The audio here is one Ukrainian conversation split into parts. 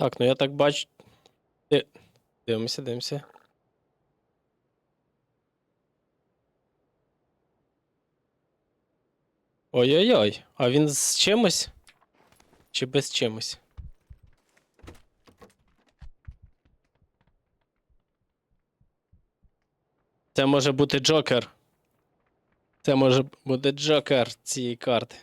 Так, ну я так бачу. Дивимося, дивимося. Ой-ой-ой, а він з чимось? Чи без чимось? Це може бути Джокер. Це може бути Джокер цієї карти.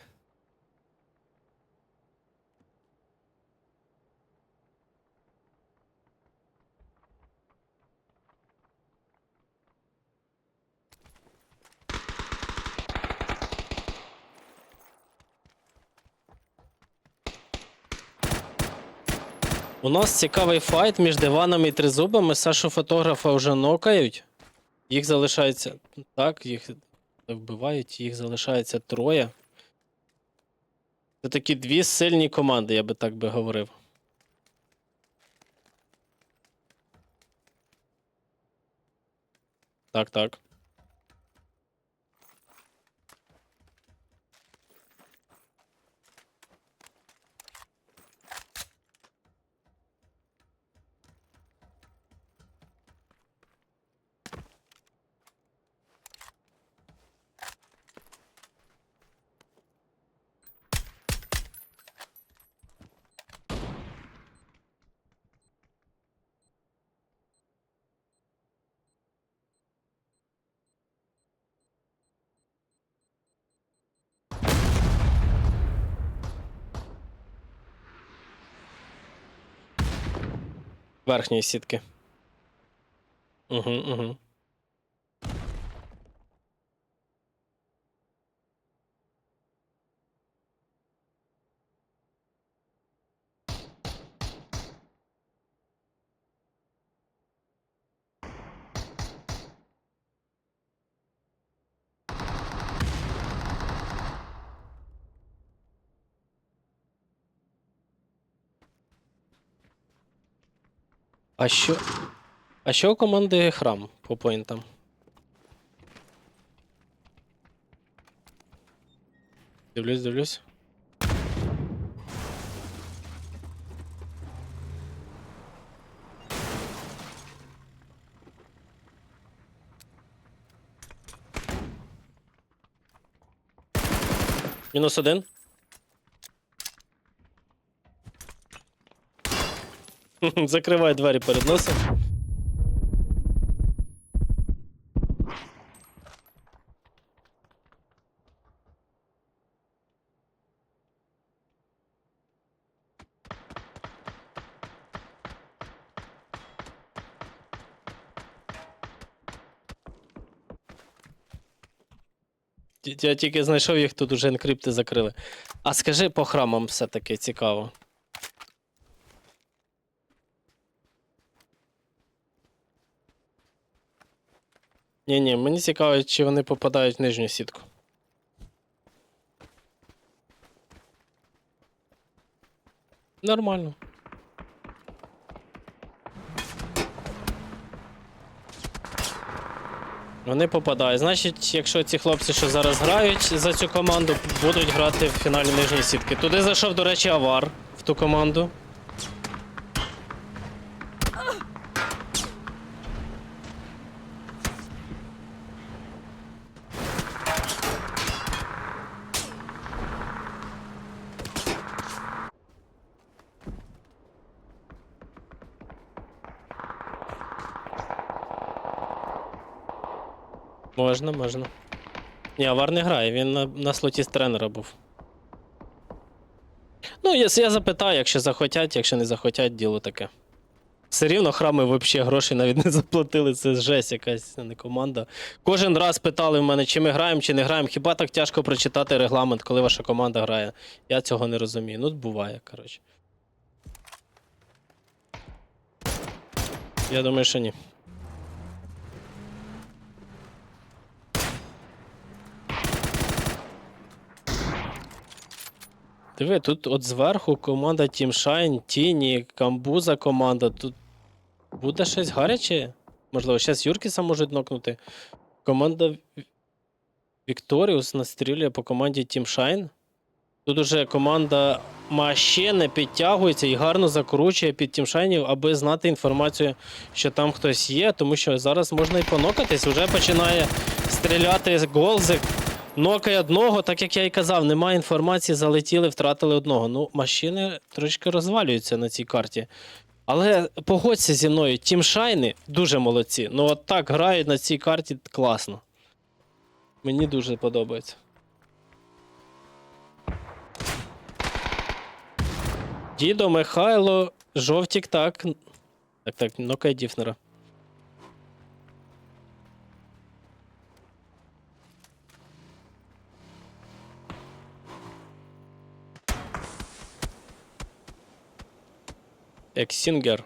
У нас цікавий файт між диванами і тризубами. Сашу фотографа вже нокають. Їх залишається. Так, їх вбивають, їх залишається троє. Це такі дві сильні команди, я би так би говорив. Так, так. Верхньої сітки. Угу, угу. А що. А що у команди храм по поінтам? Дивлюсь, дивлюсь. Мінус один. Закривай двері перед носом. Я тільки знайшов їх, тут уже енкрипти закрили. А скажи по храмам все-таки цікаво. Ні, ні, мені цікаво, чи вони попадають в нижню сітку. Нормально. Вони попадають. Значить, якщо ці хлопці, що зараз грають за цю команду, будуть грати в фіналі нижньої сітки. Туди зайшов, до речі, Авар в ту команду. Можна, можна. Ні, Авар не грає, він на, на слоті з тренера був. Ну, я, я запитаю, якщо захотять, якщо не захотять, діло таке. Все рівно храми взагалі грошей навіть не заплатили, це жесть якась, не команда. Кожен раз питали в мене, чи ми граємо, чи не граємо. Хіба так тяжко прочитати регламент, коли ваша команда грає? Я цього не розумію. Ну, буває, коротше. Я думаю, що ні. Диви, тут от зверху команда Team Shine, Тіні, Камбуза команда. Тут буде щось гаряче? Можливо, зараз Юркіса можуть нокнути. Команда Вікторіус настрілює по команді Team Shine. Тут уже команда машини підтягується і гарно закручує під тімшайнів, аби знати інформацію, що там хтось є, тому що зараз можна і понокатись, вже починає стріляти голзик. Нокає одного, так як я і казав, немає інформації, залетіли, втратили одного. Ну, машини трошки розвалюються на цій карті. Але погодься зі мною, тімшайни дуже молодці. Ну от так грають на цій карті класно. Мені дуже подобається. Дідо, Михайло, жовтік, так. Так, так, нокає Діфнера. Ексінгер.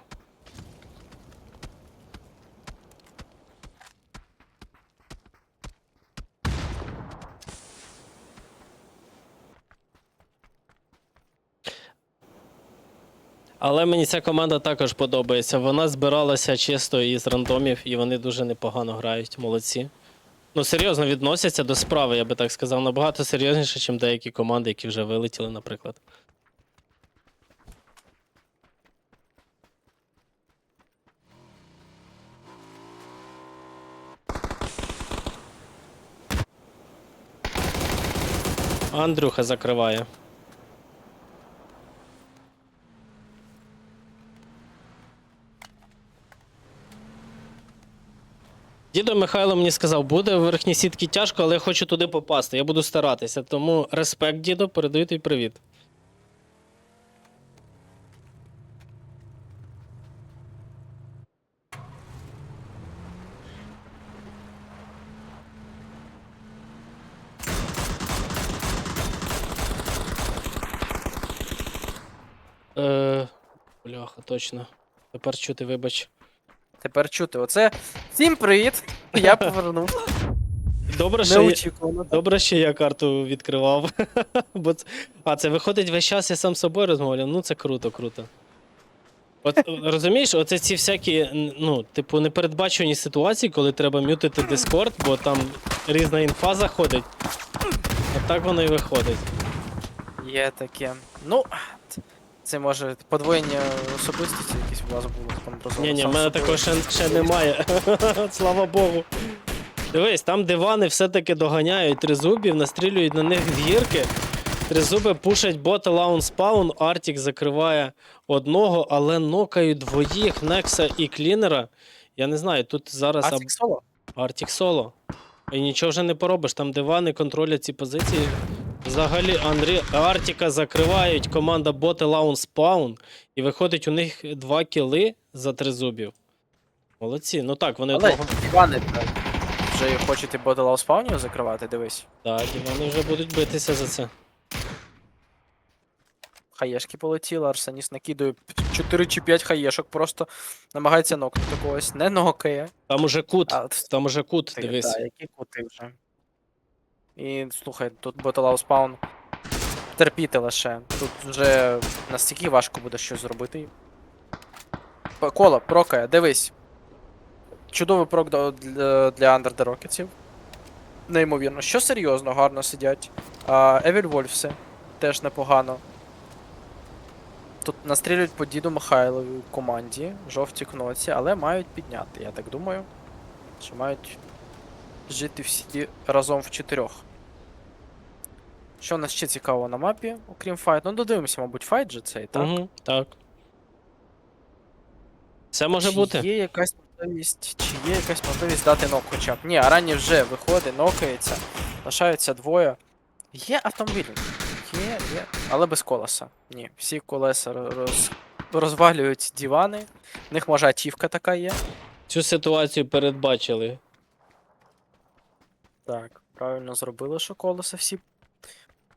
Але мені ця команда також подобається. Вона збиралася чисто із рандомів, і вони дуже непогано грають. Молодці. Ну, серйозно відносяться до справи, я би так сказав, набагато серйозніше, ніж деякі команди, які вже вилетіли, наприклад. Андрюха закриває. Дідо Михайло мені сказав, буде в верхній сітці тяжко, але я хочу туди попасти. Я буду старатися. Тому респект, дідо, передаю тобі привіт. Е, бляха, точно. Тепер чути, вибач. Тепер чути. Оце. Всім привіт! Я повернув. Добре, що я... Неочікувано. Добре, що я карту відкривав. Бо... А, це виходить весь час я сам з собою розмовляю. Ну, це круто, круто. От розумієш, оце ці всякі, ну, типу, непередбачувані ситуації, коли треба мютити Discord, бо там різна інфа заходить. От так воно і виходить. Є таке. Ну, це може подвоєння особистості якісь у вас було там розумно. Ні, ні, в мене такого ще, ще немає. Слава Богу. Дивись, там дивани все-таки доганяють тризубів, настрілюють на них з гірки. Тризуби пушать бота лаун спаун, Артік закриває одного, але нокають двоїх, Некса і Клінера. Я не знаю, тут зараз Артік соло? Артік соло. І нічого вже не поробиш, там дивани контролять ці позиції. Взагалі, Андрі... Артіка закривають команда боти Лаун Спаун, і виходить у них два кіли за три зубів. Молодці. Ну так, вони Але. Іване, так, вже хочете боти Лаун Спаунів закривати, дивись. Так, дивани вже будуть битися за це. Хаєшки полетіли, Арсеніс накидує 4 чи 5 хаєшок, просто намагається нокнути когось. Не нокає. Там уже кут. А, Там уже кут, Ти, дивись. Та, які кути вже. І слухай, тут Боталау спаун. Терпіти лише. Тут вже настільки важко буде щось зробити. П- Коло, прокає, дивись. Чудовий прок до- для, для Under the Rocketsів. Неймовірно. Що серйозно, гарно сидять. А, Евіль Вольфси теж непогано. Тут настрілюють по діду Михайлові у команді, жовті кноці, але мають підняти, я так думаю. Що мають жити всі разом в чотирьох. Що у нас ще цікаво на мапі, окрім файт? Ну, додивимося, мабуть, файт же цей, так? Угу, так. Це може чи бути. Є якась можливість, чи є якась можливість дати нок хоча б. Ні, Арані вже виходить, нокається, лишаються двоє. Є автомобілі. Є, є. Але без колеса. Ні, всі колеса роз... розвалюють дивани. В них може ачівка така є. Цю ситуацію передбачили. Так, правильно зробили, що колеса всі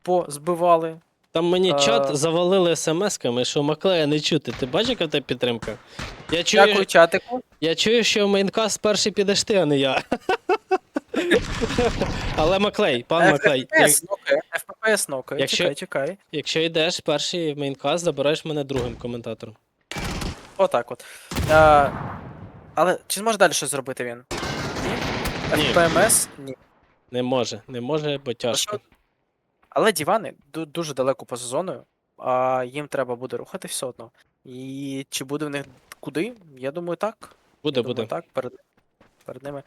позбивали. Там мені А. чат завалили смс-ками, що Маклея не чути. Ти бачиш, яка тебе підтримка? Я чую, Дякую, чатику. я чую, що в мейнкаст перший підеш ти, а не я. Але Маклей, пан Маклей, як- FPS нокає, нокає. Якщо- Чекай, чекай. якщо йдеш перший в мейнкаст, забираєш мене другим коментатором. Отак от. Але чи зможе далі щось зробити він? Ні. Ні. FPMS? Ні. Не може, не може, бо тяжко. Але дивани ду- дуже далеко поза зоною. а їм треба буде рухати все одно. І чи буде в них куди? Я думаю, так. Буде, Я буде. думаю, так. Перед, перед ними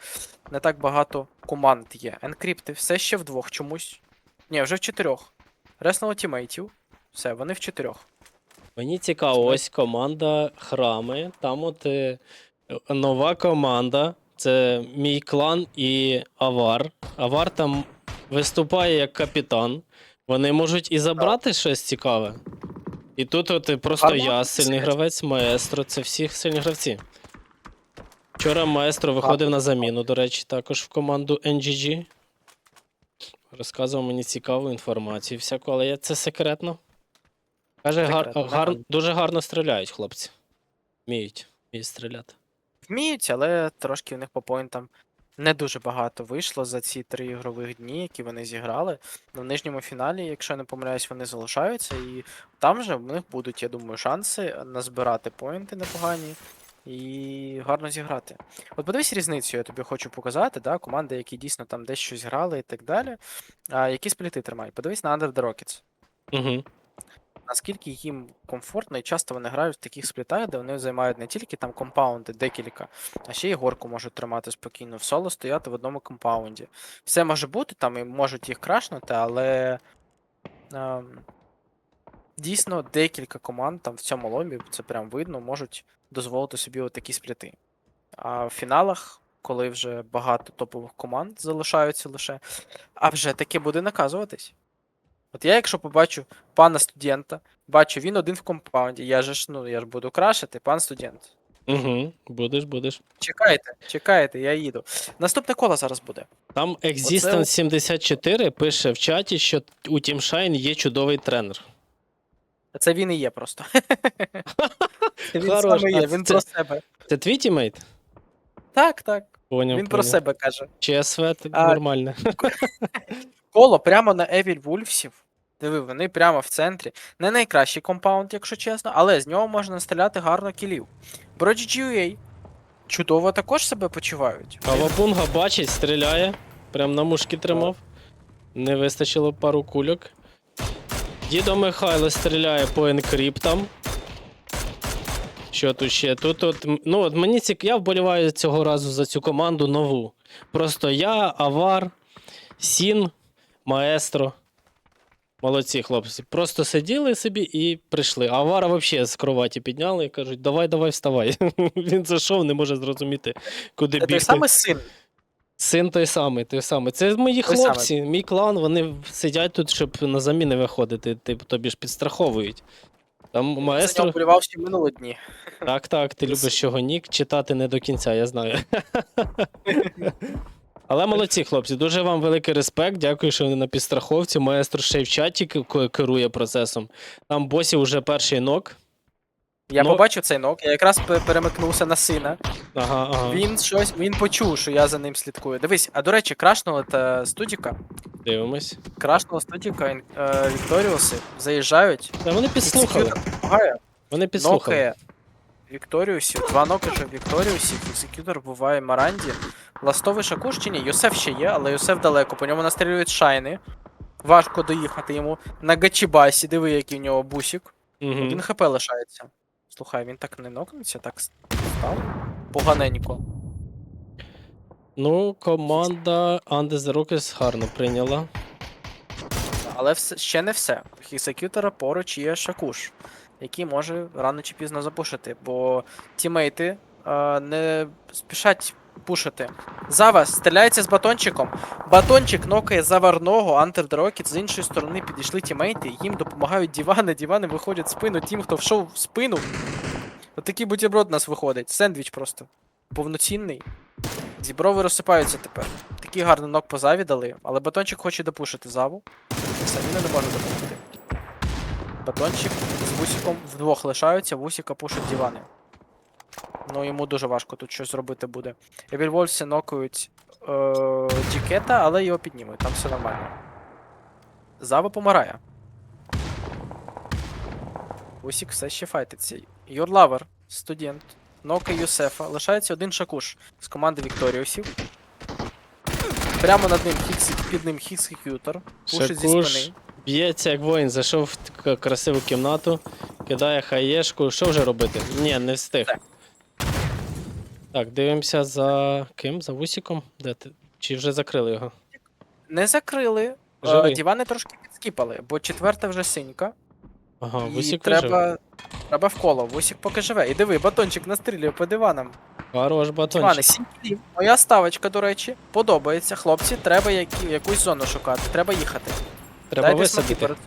не так багато команд є. Енкрипти все ще вдвох чомусь. Ні, вже в чотирьох. Реснуло тімейтів. Все, вони в чотирьох. Мені цікаво, ось команда храми. Там от е, нова команда. Це мій клан і Авар. Авар там виступає як капітан. Вони можуть і забрати щось цікаве. І тут от е, просто Гарно я сильний гравець, маестро, це всі сильні гравці. Вчора маестро виходив на заміну, до речі, також в команду NGG. Розказував мені цікаву інформацію всяку, але це секретно. Каже, гар, Секретно, гар, нормально. дуже гарно стріляють хлопці. Вміють, вміють стріляти. Вміють, але трошки в них по поінтам не дуже багато вийшло за ці три ігрових дні, які вони зіграли. Ну, В нижньому фіналі, якщо я не помиляюсь, вони залишаються, і там же в них будуть, я думаю, шанси назбирати поінти непогані і гарно зіграти. От подивись різницю, я тобі хочу показати, да, команди, які дійсно там десь щось грали і так далі. А, які спліти тримають? Подивись на Under the Rockets. Угу. наскільки їм комфортно і часто вони грають в таких сплітах, де вони займають не тільки там компаунди, декілька, а ще й горку можуть тримати спокійно. В соло стояти в одному компаунді. Все може бути там і можуть їх крашнути, але дійсно декілька команд там в цьому лобі, це прям видно, можуть дозволити собі отакі спліти. А в фіналах, коли вже багато топових команд залишаються лише, а вже таке буде наказуватись. От я, якщо побачу пана студента, бачу, він один в компаунді, я же ж, ну, я ж буду крашити, пан студент. Угу. Будеш, будеш. Чекайте, чекайте, я їду. Наступне коло зараз буде. Там Оце Existence от- 74 пише в чаті, що у Team Shine є чудовий тренер. Це він і є просто. Це він Хорош, саме а є, він це- про себе. Це твій тімейт? Так, так. Поняв, Він про поняв. себе каже. ЧСВ так А, нормально. Коло прямо на Evil Wolvesів. Диви, вони прямо в центрі. Не найкращий компаунд, якщо чесно, але з нього можна стріляти гарно кілів. Броді GUA чудово також себе почувають. Кавабунга бачить, стріляє. Прям на мушки тримав. Не вистачило пару кульок. Дідо Михайло стріляє по енкриптам. Що тут ще? Тут от, ну от мені цік... я вболіваю цього разу за цю команду нову. Просто я, Авар, Сін, Маестро. Молодці хлопці. Просто сиділи собі і прийшли. Авара взагалі з кроваті підняли і кажуть, давай, давай, вставай. Він зайшов, не може зрозуміти, куди Це той самий син. Син той самий, той самий. Це мої Той хлопці, мій клан, вони сидять тут, щоб на заміни виходити, типу, тобі ж підстраховують. Там маестро. болівав ще минулі дні. Так, так, ти любиш його нік читати не до кінця, я знаю. Але молодці, хлопці, дуже вам великий респект. Дякую, що ви на підстраховці. Маестро ще й в чаті керує процесом. Там босі вже перший нок. Я Ну- побачив цей нок, я якраз перемикнувся на сина. Ага, ага. Він щось, він почув, що я за ним слідкую. Дивись, а до речі, крашнула та студіка, Дивимось. крашнула студіка, е, Вікторіуси заїжджають. Та вони підслухали. Екзекютор Вони підслухали. нокає Вікторіусів, два ноки вже Вікторіусів, екзекютор буває Маранді. Ластовий шакуш чи ні? Йосеф ще є, але Йосеф далеко, по ньому настрілюють шайни. Важко доїхати йому. На Гачібасі, диви, який у нього бусик. Угу. Один хп лишається. Слухай, він так не нокнеться, так став. Поганенько. Ну, команда Under the Rockets гарно прийняла. Але все, ще не все. Хісекютера Хісекютора поруч є Шакуш, який може рано чи пізно запушити, бо тімейти е, не спішать пушити. Зава стріляється з батончиком. Батончик нокає заварного, Антер з іншої сторони підійшли тімейти, їм допомагають дівани, дівани виходять в спину тим, хто вшов в спину. Отакий бутерброд у нас виходить. Сендвіч просто. Повноцінний. Зіброви розсипаються тепер. Такий гарний нок по заві дали, але батончик хоче допушити заву. Самі не може допомогти. Батончик з Вусіком вдвох лишаються, Вусіка пушить дівани. Ну, йому дуже важко тут щось зробити буде. Евільвольси нокають е- Джікета, але його піднімуть, там все нормально. Зава помирає. Вусік все ще файтиться. Юрлавер, студент, нокає Юсефа. Лишається один шакуш з команди Вікторіусів. Прямо над ним хікс, під ним хікс-хікютор. Пушить зі спини. Б'ється як воїн, зайшов в красиву кімнату, кидає хаєшку. Що вже робити? Ні, не встиг. Так. Так, дивимося за ким? За вусіком? Де ти? Чи вже закрили його? Не закрили. Живий. Е, Дівани трошки підскіпали, бо четверта вже синька. Ага, і вусік вижив. треба. Треба в. Вусік поки живе. І диви, батончик настрілює по диванам. Хорош Дивани, батончик. 7 кілів. Моя ставочка, до речі, подобається. Хлопці, треба які, якусь зону шукати. Треба їхати. Треба Дайте смаки висадити. перед.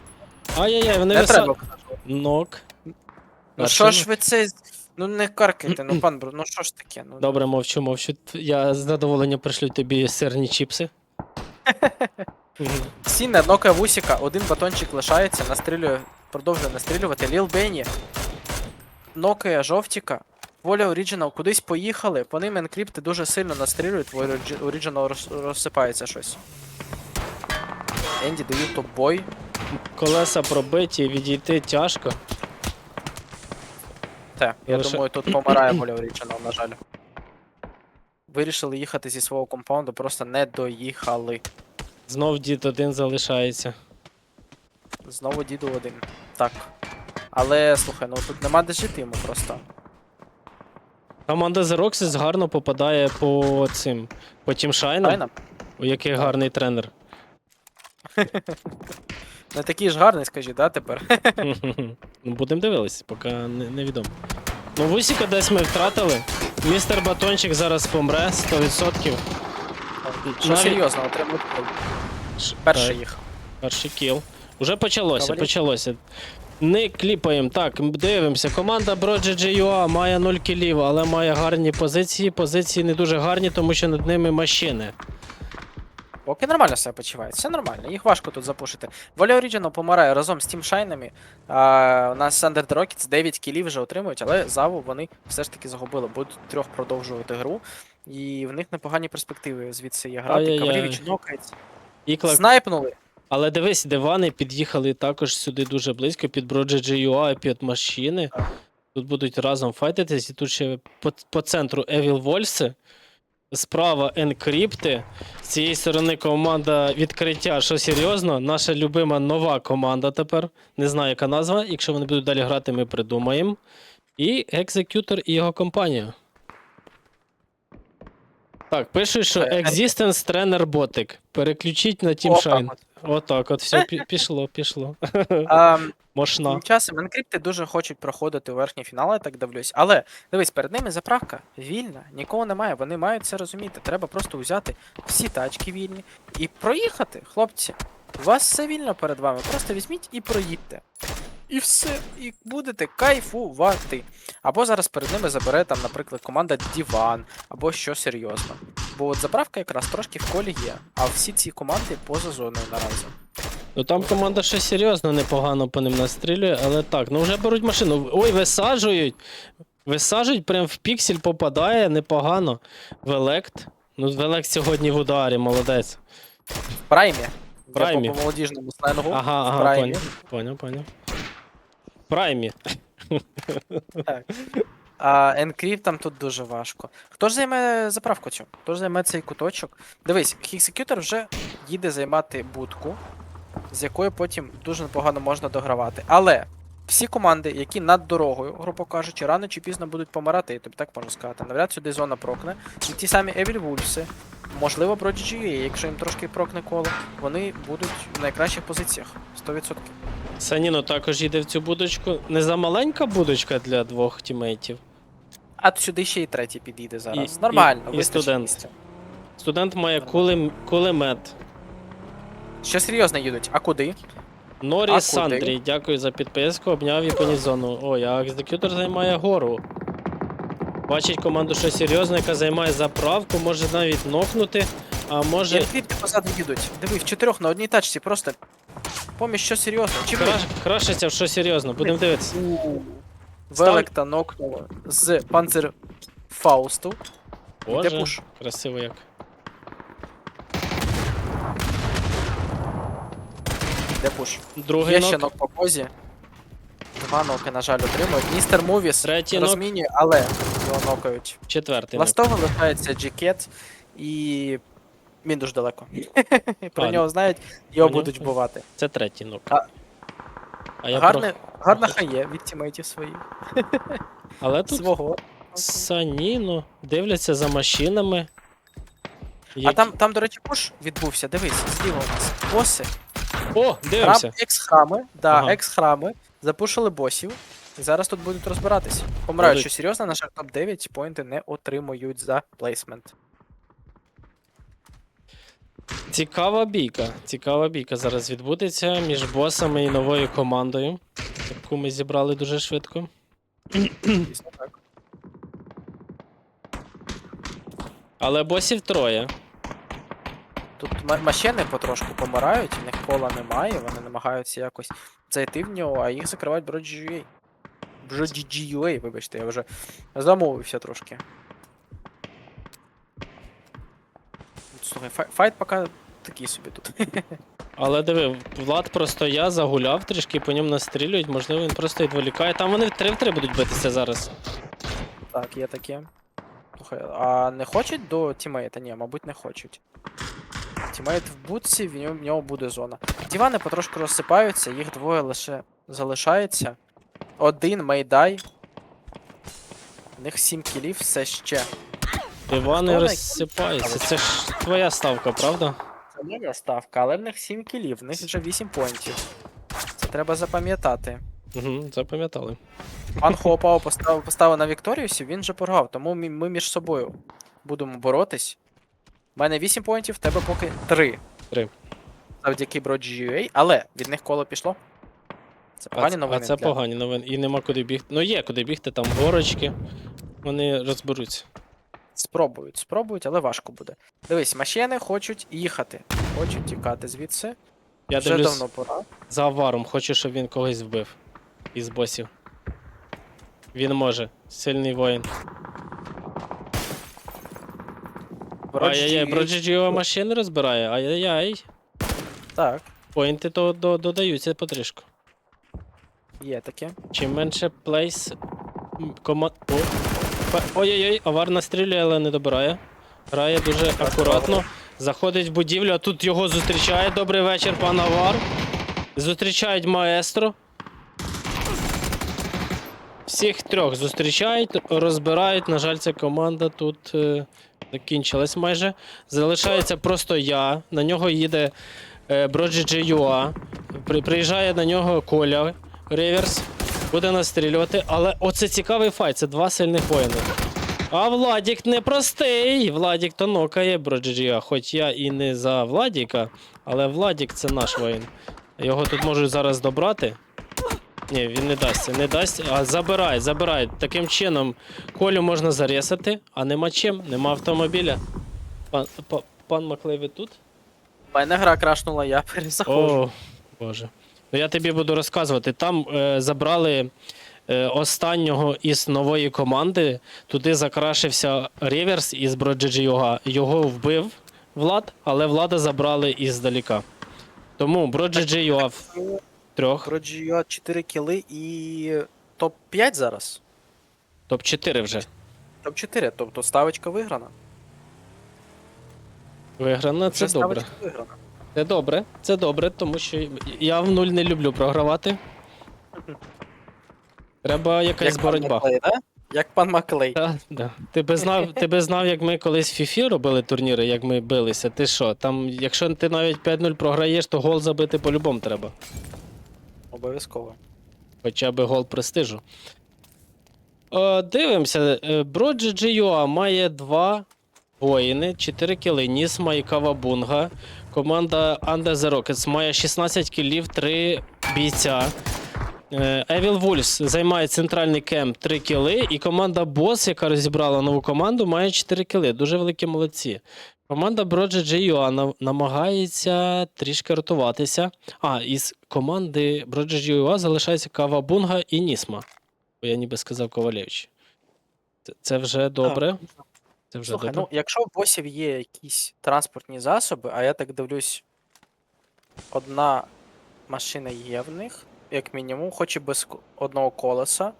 Ай-яй-яй, вони Не виса... треба. Нок. Ну що ж ви це. Ну не каркайте, ну пан Бру, ну що ж таке? Ну, Добре, мовчу, мовчу. Я з задоволенням пришлю тобі сирні чіпси. Мгм. Сіне, нокає вусіка, один батончик лишається, настрілює, продовжує настрілювати. Ліл Бенні. Нокає жовтіка. Воля Оріджинал кудись поїхали, по ним енкрипти дуже сильно настрілюють, Воля Оріджинал розсипається щось. Енді дають топ-бой. Колеса пробиті, відійти тяжко. Те, я Лише- думаю, тут помирає Оріджинал, на жаль. Вирішили їхати зі свого компаунду, просто не доїхали. Знов дід один залишається. Знову діду один. Так. Але слухай, ну тут нема де жити йому просто. Команда The Roxys гарно попадає по цим. По тімшайнам, Правильно? у який гарний тренер. Не такий ж гарний, скажи, да, тепер? Ну, будемо дивитися, поки не, невідомо. Ну, Вусіка десь ми втратили. Містер Батончик зараз помре 100%. Що Навіть- серйозно, треба Ш- перший так, їх. Перший кіл. Уже почалося, Кавалів. почалося. Не кліпаємо. Так, м, дивимося. Команда BroGGUA має 0 кілів, але має гарні позиції. Позиції не дуже гарні, тому що над ними машини. Поки нормально себе почувають, все нормально, їх важко тут запушити. Воля Оріджинал помирає разом з тімшайнами. А, у нас Thunder Rockets 9 кілів вже отримують, але заву вони все ж таки загубили. Будуть трьох продовжувати гру. І в них непогані перспективи звідси є грати. Ай-яй-яй. Нокається. Ікла... Снайпнули. Але дивись, дивани під'їхали також сюди дуже близько, під BroGGUA, під машини. Тут будуть разом файтитись, і тут ще по, по центру Evil Wolves, справа Енкрипти, з цієї сторони команда відкриття, що серйозно, наша любима нова команда тепер. Не знаю, яка назва. Якщо вони будуть далі грати, ми придумаємо. І екзекютор і його компанія. Так, пишуть, що Е, Existence тренер Botic. Переключіть на Team Shine. От. Отак, от все пі- пішло, пішло. Мошна. Тим часом енкрипти дуже хочуть проходити верхні фінали, я так дивлюсь. Але дивись, перед ними заправка вільна, нікого немає. Вони мають це розуміти. Треба просто взяти всі тачки вільні і проїхати, хлопці. У вас все вільно перед вами. Просто візьміть і проїдьте. І все, і будете кайфувати. Або зараз перед ними забере там, наприклад, команда Діван, або що серйозно. Бо от заправка якраз трошки в колі є, а всі ці команди поза зоною наразі. Ну там команда ще серйозно непогано по ним настрілює, але так, ну вже беруть машину. Ой, висаджують. Висаджують, прям в піксель попадає непогано. Велект. Ну, Велект сьогодні в ударі, молодець. В праймі. В Праймі. По молодіжному сленгу. Ага, в праймі. поняв. Поняв, поняв. Праймі. А Encrypt там тут дуже важко. Хто ж займе заправку цю? Хто ж займе цей куточок? Дивись, Executor вже їде займати будку, з якою потім дуже непогано можна догравати. Але всі команди, які над дорогою, грубо кажучи, рано чи пізно будуть помирати, я тобі так можу сказати. Навряд сюди зона прокне. І ті самі Evil Wolves, можливо, Prodigy якщо їм трошки прокне коло, вони будуть в найкращих позиціях. 100%. Саніно також їде в цю будочку. Не замаленька будочка для двох тімейтів. А сюди ще і третій підійде зараз. І- Нормально, і- і студент. місця. Студент має кулем... кулемет. Що серйозно їдуть? А куди? Норі? Сандрій, дякую за підписку, обняв і поніс зону. Ой, а екзекютор займає гору. Бачить команду, що серйозно, яка займає заправку, може навіть нокнути, а може. Енкрипти позаду їдуть. Диви, в чотирьох на одній тачці просто. Поміж що серйозно? Чи Краш... Крашиться, що серйозно, будемо дивитися. Велекта нокнуло з панцер Фаусту. Боже, пуш. красиво як. Де пуш? Другий Є ще нок. нок по позі. Два ноки, на жаль, отримують. Містер Мувіс Третій нок. розмінює, але його нокають. Четвертий нок. Ластово лишається Джекет і Він дуже далеко. Про нього знають, його поняв. будуть вбивати. Це третій нок. А- А я Гарне, про... гарна хає від тімейтів своїх. Але тут Свого. саніно, дивляться за машинами. А Які- там, там, до речі, пуш відбувся. Дивись, зліва у нас боси. О, Храм, дивимося. екс-храми, да, Ага. екс-храми. Запушили босів. І зараз тут будуть розбиратись. Помирають, Будуть. що серйозно, на топ-9 поінти не отримують за плейсмент. Цікава бійка. Цікава бійка зараз відбудеться між босами і новою командою, яку ми зібрали дуже швидко. Але босів троє. Тут машини потрошку помирають, в них кола немає, вони намагаються якось зайти в нього, а їх закривають Броджі.ua. Броджі.ua, вибачте, я вже замовився трошки. Слухай, фай- файт поки такий собі тут. Але диви, Влад просто я загуляв трішки, по ньому настрілюють, можливо, він просто відволікає. Там вони в 3 в 3 будуть битися зараз. Так, є таке. Слухай, а не хочуть до тімейта? Ні, мабуть, не хочуть. Тімейт в ньому, в нього буде зона. Дівани потрошку розсипаються, їх двоє лише залишається. Один мейдай. У них 7 кілів все ще. Івани розсипаються. Це ж твоя ставка, правда? Це моя ставка, але в них 7 кілів, в них вже 8 поінтів. Це треба запам'ятати. Угу, запам'ятали. Пан Хопао поставив, поставив на Вікторіусі, він же програв, тому мі- ми між собою будемо боротись. У мене 8 поінтів, в тебе поки 3. Три. Завдяки Brogy.ua, але від них коло пішло. Це А, погані ц- новини. а це для- погані новини. І нема куди бігти. Ну є куди бігти, там горочки. Вони розберуться. Спробують, спробують, але важко буде. Дивись, машини хочуть їхати. Хочуть тікати звідси. Я Вже дивлюсь давно пора. за аваром, хочу, щоб він когось вбив. Із босів. Він може. Сильний воїн. Ай-яй-яй, Броджіджіо машини розбирає. Ай-яй-яй. Так, Поінти то до, додаються потрішку. є таке. Чим менше плейс. Команд. О. Ой-ой-ой, авар настрілює, але не добирає. Грає дуже акуратно. Заходить в будівлю, а тут його зустрічає. Добрий вечір, пан Авар. Зустрічають маестро. Всіх трьох зустрічають, розбирають. На жаль, ця команда тут е, закінчилась майже. Залишається просто я. На нього їде е, Броджі Джеюа. При, приїжджає на нього Коля Реверс. Буде настрілювати. Але оце цікавий файт, це два сильних воїни. А Владік непростий. Владік то нокає Броджіджіа. Хоч я і не за Владіка, але Владік це наш воїн. Його тут можуть зараз добрати. Ні, він не дасть, не дасть, а забирай, забирай. Таким чином Колю можна зарісати, а нема чим, нема автомобіля. Пан, па- пан Маклеві тут? Мене гра крашнула, я перезаходжу. О, Боже. Ну я тобі буду розказувати. Там е, забрали е, останнього із нової команди. Туди закрашився Реверс із Броджеджіога. Його вбив Влад, але влада забрали іздаліка. Тому Броджеджіога в трьох, Броджіо 4 кіли і топ-5 зараз. топ-4 вже. Топ-4, тобто ставочка виграна. Виграно, це Вже добре. ставочка виграна. Це добре, це добре, тому що я в нуль не люблю програвати. Треба якась Як боротьба. Пан Маклей, да? Як пан Маклей. Да, да. Ти би знав, ти би знав, як ми колись в Фіфі робили турніри, як ми билися. Ти що? Там, якщо ти навіть 5-0 програєш, то гол забити по-любому треба. Обов'язково. Хоча б гол престижу. О, дивимося. Е, Броджі Джіюа має два воїни, 4 кіли, Нісма і Кавабунга. Команда Under the Rockets має 16 кілів, 3 бійця. Е, Evil Wolves займає центральний кемп 3 кіли, і команда Boss, яка розібрала нову команду, має 4 кіли. Дуже великі молодці. Команда Броджі Джіюа намагається трішки рятуватися. А, із команди Броджі Джіюа залишається Кавабунга і Нісма. Бо я ніби сказав Ковалєвич. Це вже добре. Це вже Слухай, добре. ну якщо у босів є якісь транспортні засоби, а я так дивлюсь, одна машина є в них, як мінімум, хоч і без одного колеса.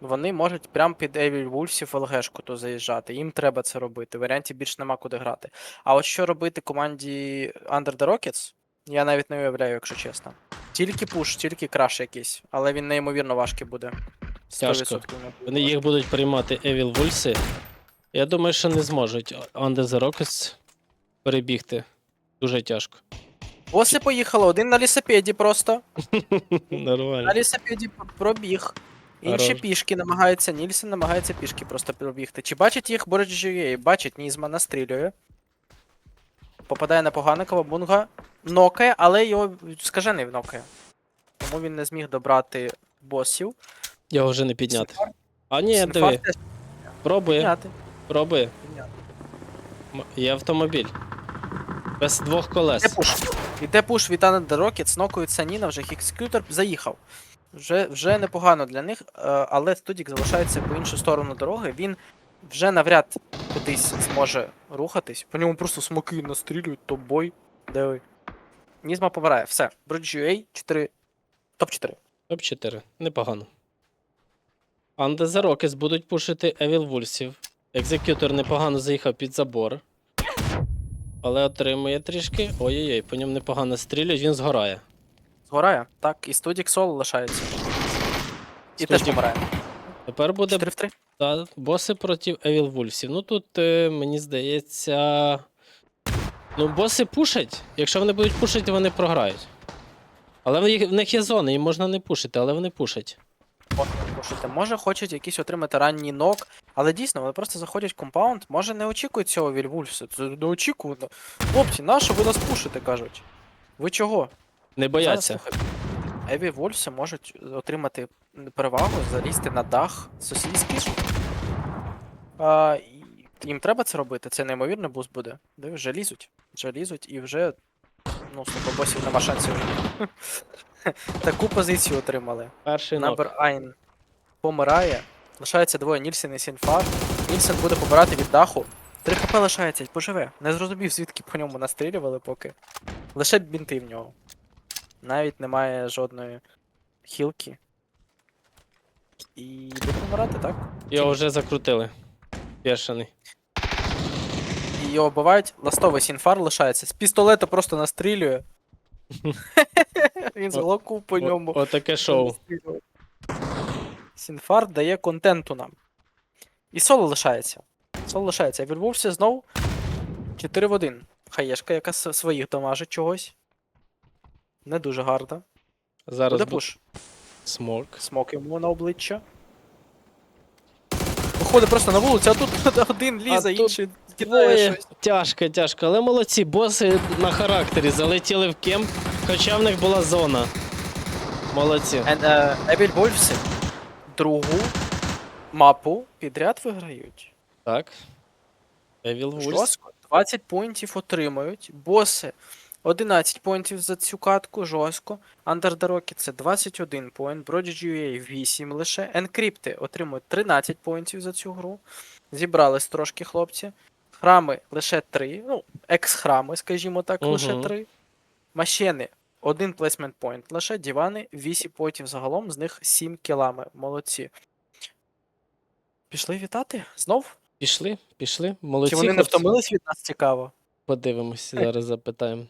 Вони можуть прямо під Evil Wolves ЛГшку то заїжджати. Їм треба це робити. Варіантів більш нема куди грати. А от що робити команді Under the Rockets, я навіть не уявляю, якщо чесно. Тільки пуш, тільки краш якийсь, але він неймовірно важкий буде. 100% Тяжко. Вони їх будуть приймати Evil Wolves. Я думаю, що не зможуть Under the Rockets перебігти. Дуже тяжко. Боси поїхали, один на лісопеді просто. На лісопеді пробіг. Інші Хорош. пішки намагаються, Нільсен намагається пішки просто пробігти. Чи бачить їх Борджує? Бачить, Нізма настрілює. Попадає на непогано Кавабунга. Нокає, але його скажений нокає. Тому він не зміг добрати босів. Його вже не підняти. Синфар- А ні, диви, пробує, підняти, пробує. М- Є автомобіль. Без двох Іде колес. пуш. Іде пуш від Under the Rockets, нокується Ніна, вже Хікскютер заїхав. Вже, вже непогано для них, е, але Студік залишається по іншу сторону дороги. Він вже навряд кудись зможе рухатись. По ньому просто смоки настрілюють, топ-бой. Диви. Нізма помирає. Все. Bridge 4. Топ-4. Топ-4. Непогано. Under the Rockets будуть пушити Evil Wolves. Екзекютор непогано заїхав під забор. Але отримує трішки. Ой-ой-ой, по ньому непогано стрілять, він згорає. Згорає. Так, і Студік соло лишається. І теж Студік помирає. Тепер буде 4 в 3. та, боси проти Evil Wolves. Ну тут, е, мені здається. Ну, боси пушать. Якщо вони будуть пушити, вони програють. Але в їх- в них є зони, їм можна не пушити, але вони пушать. Слушайте, може хочуть якийсь отримати ранній нок, але дійсно, вони просто заходять в компаунд, може не очікують цього Вільвульфса. Це неочікувано. Хлопці, на що ви нас пушите, кажуть? Ви чого? Не бояться. Еві Вольфси можуть отримати перевагу, залізти на дах сусідський. А, їм треба це робити, це неймовірний буст буде. Вже лізуть. Вже лізуть і вже. Ну, слухай, босів нема шансів. Таку позицію отримали. Перший. Набер Айн помирає. Лишається двоє Нільсен і Сінфар. Нільсен буде помирати від даху. 3 хп лишається, поживе. Не зрозумів, звідки по ньому настрілювали поки. Лише бінти в нього. Навіть немає жодної хілки. І буде помирати, так? Його вже закрутили. Бешений. Його вбивають. Ластовий Сінфар лишається. З пістолета просто настрілює. Він з глоку по ньому. Отаке шоу. Сінфар дає контенту нам. І соло лишається. Соло лишається. Вірвувся знов 4 в 1. Хаєшка, яка своїх дамажить чогось. Не дуже гарна. Зараз буде пуш. смок. Смок йому на обличчя. Виходить просто на вулицю, а тут один лізе, тут інший кидає Двоє. щось. Тяжко, тяжко. Але молодці, боси на характері залетіли в кемп, хоча в них була зона. Молодці. Евіль Вольфси другу мапу підряд виграють. Так. Evil Wolves. Жорстко. 20 поінтів отримають. Боси 11 поінтів за цю катку, жорстко. Under the Rocket це 21 поінт, Prodigy UA 8 лише. Енкрипти отримують 13 поінтів за цю гру. Зібрались трошки хлопці. Храми лише 3. Ну, екс-храми, скажімо так, лише Мгм. 3. Машини. Один плейсмент point. Лише дивани 8 поінтів загалом, з них 7 кілами. Молодці. Пішли вітати? Знов? Пішли, пішли. Молодці. Чи вони не втомились від нас цікаво? Подивимося, зараз запитаємо.